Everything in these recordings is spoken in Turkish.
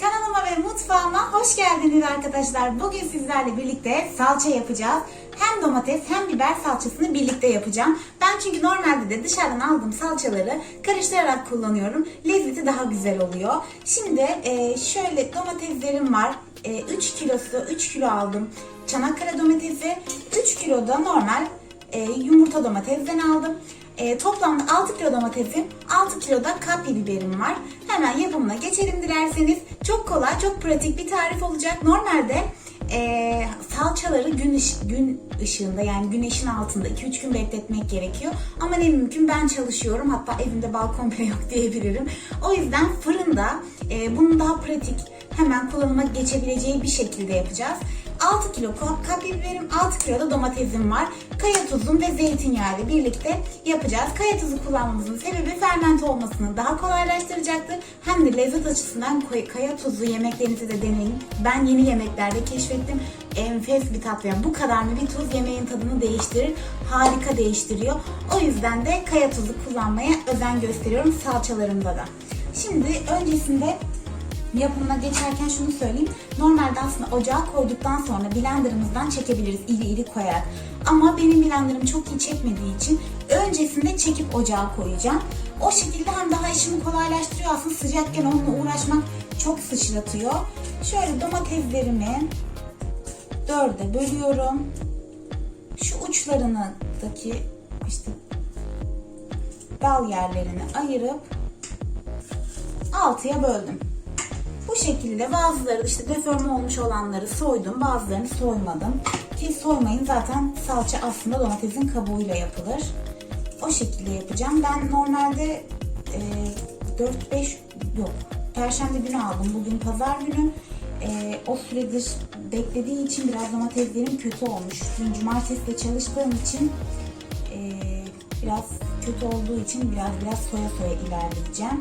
Kanalıma ve mutfağıma hoş geldiniz arkadaşlar. Bugün sizlerle birlikte salça yapacağız. Hem domates hem biber salçasını birlikte yapacağım. Ben çünkü normalde de dışarıdan aldığım salçaları karıştırarak kullanıyorum. Lezzeti daha güzel oluyor. Şimdi e, şöyle domateslerim var. E, 3 kilosu 3 kilo aldım. Çanakkale domatesi 3 kilo da normal e, yumurta domatesden aldım. E, toplamda 6 kilo domatesim, 6 kilo da kapya biberim var. Hemen yapımına geçelim dilerseniz. Çok kolay, çok pratik bir tarif olacak. Normalde e, salçaları gün, ış- gün ışığında yani güneşin altında 2-3 gün bekletmek gerekiyor. Ama ne mümkün ben çalışıyorum. Hatta evimde balkon bile yok diyebilirim. O yüzden fırında e, bunun daha pratik hemen kullanıma geçebileceği bir şekilde yapacağız. 6 kilo ka- kapya biberim, 6 kilo da domatesim var. Kaya tuzum ve zeytinyağı ile birlikte yapacağız. Kaya tuzu kullanmamızın sebebi fermente olmasını daha kolaylaştıracaktır. Hem de lezzet açısından kaya tuzu yemeklerinizi de deneyin. Ben yeni yemeklerde keşfettim. Enfes bir tat. Yani bu kadar mı bir tuz yemeğin tadını değiştirir. Harika değiştiriyor. O yüzden de kaya tuzu kullanmaya özen gösteriyorum salçalarımda da. Şimdi öncesinde Yapımına geçerken şunu söyleyeyim. Normalde aslında ocağa koyduktan sonra blenderımızdan çekebiliriz iri iri koyarak. Ama benim blenderım çok iyi çekmediği için öncesinde çekip ocağa koyacağım. O şekilde hem daha işimi kolaylaştırıyor aslında sıcakken onunla uğraşmak çok sıçratıyor. Şöyle domateslerimi dörde bölüyorum. Şu uçlarındaki işte dal yerlerini ayırıp altıya böldüm. Bu şekilde bazıları işte deforme olmuş olanları soydum, bazılarını soymadım. Ki soymayın zaten salça aslında domatesin kabuğuyla yapılır. O şekilde yapacağım. Ben normalde e, 4-5 yok. Perşembe günü aldım. Bugün pazar günü. E, o süredir beklediği için biraz domateslerim kötü olmuş. Dün cumartesi de çalıştığım için e, biraz kötü olduğu için biraz biraz soya soya ilerleyeceğim.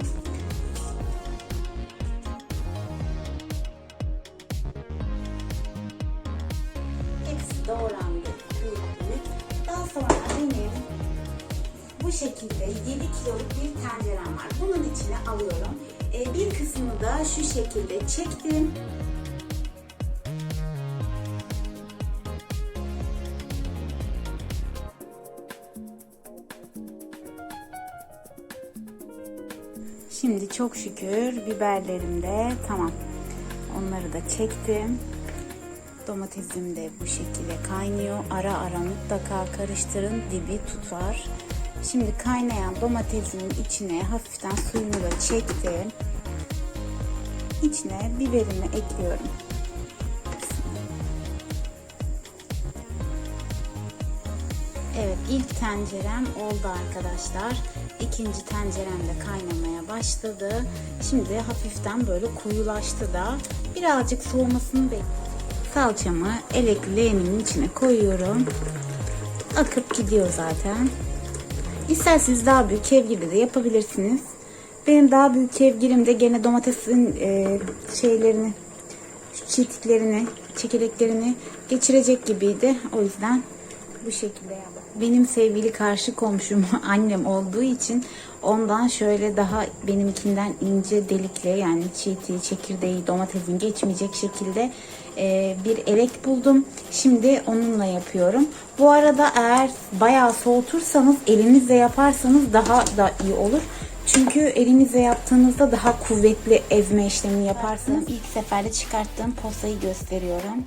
Bu şekilde 7 kiloluk bir tencerem var. Bunun içine alıyorum. Ee, bir kısmını da şu şekilde çektim. Şimdi çok şükür biberlerim de tamam. Onları da çektim. Domatesim de bu şekilde kaynıyor. Ara ara mutlaka karıştırın dibi tutar. Şimdi kaynayan domatesimin içine hafiften suyunu da çektim. İçine biberimi ekliyorum. Evet ilk tencerem oldu arkadaşlar. İkinci tencerem de kaynamaya başladı. Şimdi hafiften böyle koyulaştı da birazcık soğumasını bekliyorum. Salçamı elekli leğenimin içine koyuyorum. Akıp gidiyor zaten. İsterseniz daha büyük kevgirde de yapabilirsiniz. Benim daha büyük kevgirimde gene domatesin e, şeylerini, çitiklerini, çekirdeklerini geçirecek gibiydi. O yüzden bu şekilde yaptım. Benim sevgili karşı komşum annem olduğu için ondan şöyle daha benimkinden ince delikle yani çiğtiği, çekirdeği, domatesin geçmeyecek şekilde e, bir elek buldum. Şimdi onunla yapıyorum. Bu arada eğer bayağı soğutursanız elinizle yaparsanız daha da iyi olur. Çünkü elinizle yaptığınızda daha kuvvetli ezme işlemini yaparsınız. İlk seferde çıkarttığım postayı gösteriyorum.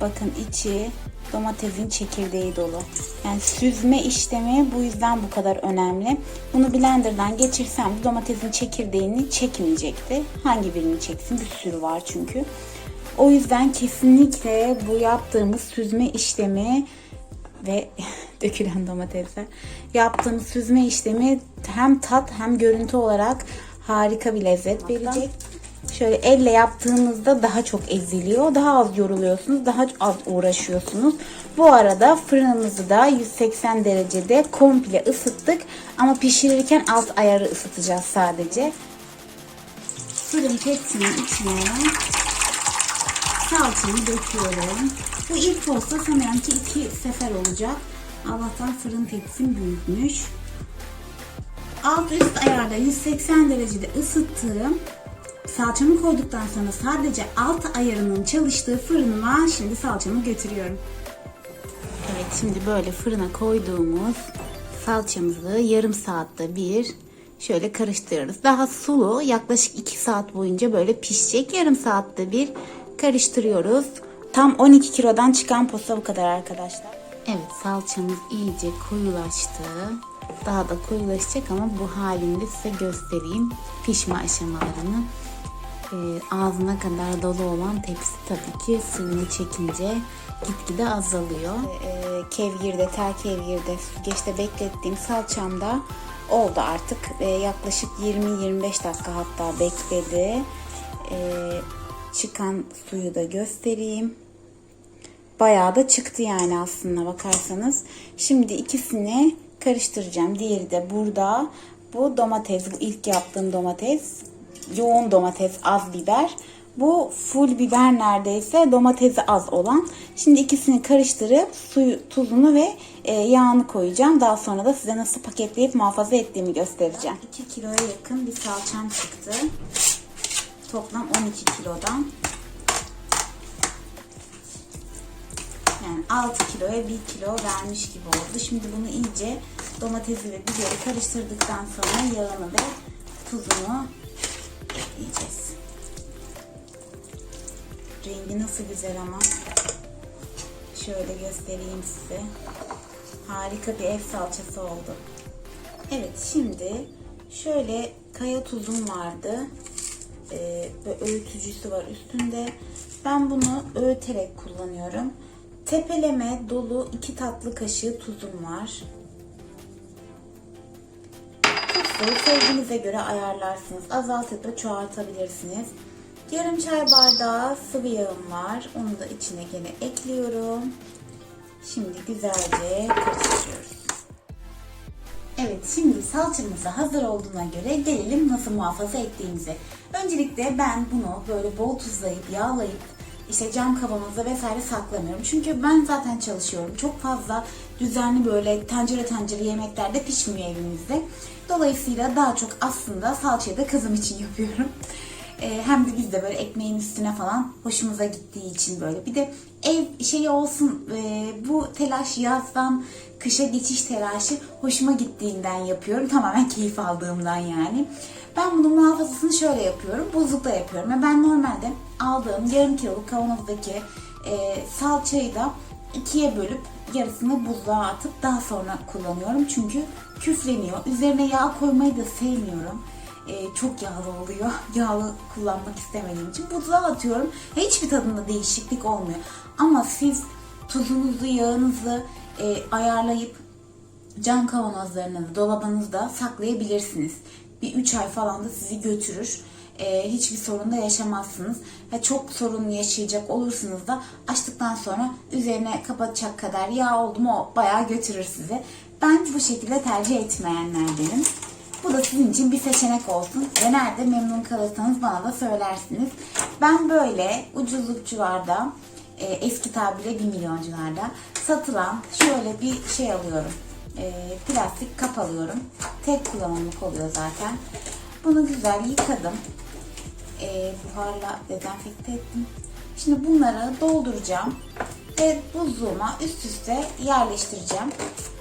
Bakın içi domatesin çekirdeği dolu. Yani süzme işlemi bu yüzden bu kadar önemli. Bunu blenderdan geçirsem de domatesin çekirdeğini çekmeyecekti. Hangi birini çeksin? Bir sürü var çünkü. O yüzden kesinlikle bu yaptığımız süzme işlemi ve dökülen domatesler yaptığımız süzme işlemi hem tat hem görüntü olarak harika bir lezzet verecek. Şöyle elle yaptığınızda daha çok eziliyor. Daha az yoruluyorsunuz. Daha az uğraşıyorsunuz. Bu arada fırınımızı da 180 derecede komple ısıttık. Ama pişirirken alt ayarı ısıtacağız sadece. Fırın tepsinin içine salçayı döküyorum. Bu ilk posta sanırım ki iki sefer olacak. Allah'tan fırın tepsim büyükmüş. alt üst ayarda 180 derecede ısıttığım salçamı koyduktan sonra sadece alt ayarının çalıştığı fırınıma şimdi salçamı götürüyorum. Evet şimdi böyle fırına koyduğumuz salçamızı yarım saatte bir şöyle karıştırıyoruz. Daha sulu yaklaşık 2 saat boyunca böyle pişecek. Yarım saatte bir karıştırıyoruz. Tam 12 kilodan çıkan posta bu kadar arkadaşlar. Evet salçamız iyice koyulaştı. Daha da koyulaşacak ama bu halinde size göstereyim pişme aşamalarını. Ee, ağzına kadar dolu olan tepsi tabii ki suyunu çekince gitgide azalıyor. Ee, kevgirde, tel kevgirde, süzgeçte beklettiğim salçam da oldu artık. Ee, yaklaşık 20-25 dakika hatta bekledi. Ee, çıkan suyu da göstereyim. Bayağı da çıktı yani aslında bakarsanız. Şimdi ikisini karıştıracağım. Diğeri de burada. Bu domates, bu ilk yaptığım domates. Yoğun domates, az biber. Bu full biber neredeyse domatesi az olan. Şimdi ikisini karıştırıp suyu, tuzunu ve e, yağını koyacağım. Daha sonra da size nasıl paketleyip muhafaza ettiğimi göstereceğim. 2 kiloya yakın bir salçam çıktı. Toplam 12 kilodan. Yani 6 kiloya 1 kilo vermiş gibi oldu. Şimdi bunu iyice domatesi ve biberi karıştırdıktan sonra yağını ve tuzunu ekleyeceğiz. Rengi nasıl güzel ama. Şöyle göstereyim size. Harika bir ev salçası oldu. Evet şimdi şöyle kaya tuzum vardı. Ee, ve öğütücüsü var üstünde. Ben bunu öğüterek kullanıyorum. Tepeleme dolu 2 tatlı kaşığı tuzum var. Tuzu sevginize göre ayarlarsınız. Azaltıp da çoğaltabilirsiniz. Yarım çay bardağı sıvı yağım var. Onu da içine gene ekliyorum. Şimdi güzelce karıştırıyoruz. Evet şimdi salçamız hazır olduğuna göre gelelim nasıl muhafaza ettiğimize. Öncelikle ben bunu böyle bol tuzlayıp yağlayıp işte cam kavanozda vesaire saklamıyorum. Çünkü ben zaten çalışıyorum. Çok fazla düzenli böyle tencere tencere yemeklerde pişmiyor evimizde. Dolayısıyla daha çok aslında salçayı da kızım için yapıyorum. Ee, hem de biz de böyle ekmeğin üstüne falan hoşumuza gittiği için böyle. Bir de ev şeyi olsun e, bu telaş yazdan kışa geçiş telaşı hoşuma gittiğinden yapıyorum. Tamamen keyif aldığımdan yani. Ben bunun muhafazasını şöyle yapıyorum. Buzlukta yapıyorum. Ve ben normalde aldığım yarım kiloluk kavanozdaki e, salçayı da ikiye bölüp yarısını buzluğa atıp daha sonra kullanıyorum. Çünkü küfleniyor. Üzerine yağ koymayı da sevmiyorum. E, çok yağlı oluyor. Yağlı kullanmak istemediğim için buzluğa atıyorum. Hiçbir tadında değişiklik olmuyor. Ama siz tuzunuzu, yağınızı e, ayarlayıp cam kavanozlarınızı dolabınızda saklayabilirsiniz. Bir 3 ay falan da sizi götürür. Ee, hiçbir sorun da yaşamazsınız. Ve çok sorun yaşayacak olursunuz da açtıktan sonra üzerine kapatacak kadar yağ oldu mu o bayağı götürür sizi. Ben bu şekilde tercih etmeyenlerdenim. Bu da sizin için bir seçenek olsun. Ve nerede memnun kalırsanız bana da söylersiniz. Ben böyle ucuzlukçularda, e, eski tabirle 1 milyoncularda satılan şöyle bir şey alıyorum. E, plastik kap alıyorum. Tek kullanımlık oluyor zaten. Bunu güzel yıkadım. E, buharla dezenfekte ettim. Şimdi bunları dolduracağım ve buzluğuma üst üste yerleştireceğim.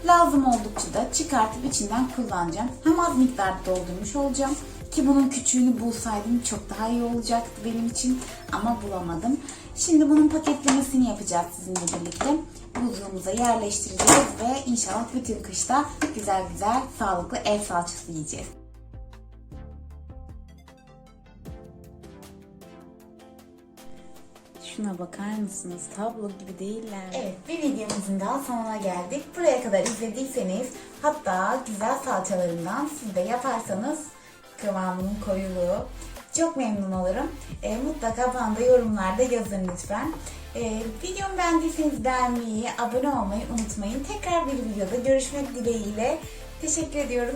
Lazım oldukça da çıkartıp içinden kullanacağım. Hem az miktarda doldurmuş olacağım ki bunun küçüğünü bulsaydım çok daha iyi olacaktı benim için ama bulamadım. Şimdi bunun paketlemesini yapacağız sizinle birlikte. Buzluğumuza yerleştireceğiz ve inşallah bütün kışta güzel güzel sağlıklı ev salçası yiyeceğiz. Şuna bakar mısınız? Tablo gibi değiller? Evet, bir videomuzun daha sonuna geldik. Buraya kadar izlediyseniz, hatta güzel salçalarından siz de yaparsanız kıvamının koyuluğu çok memnun olurum. E, mutlaka bana da yorumlarda yazın lütfen. E, videomu beğendiyseniz beğenmeyi, abone olmayı unutmayın. Tekrar bir videoda görüşmek dileğiyle. Teşekkür ediyorum.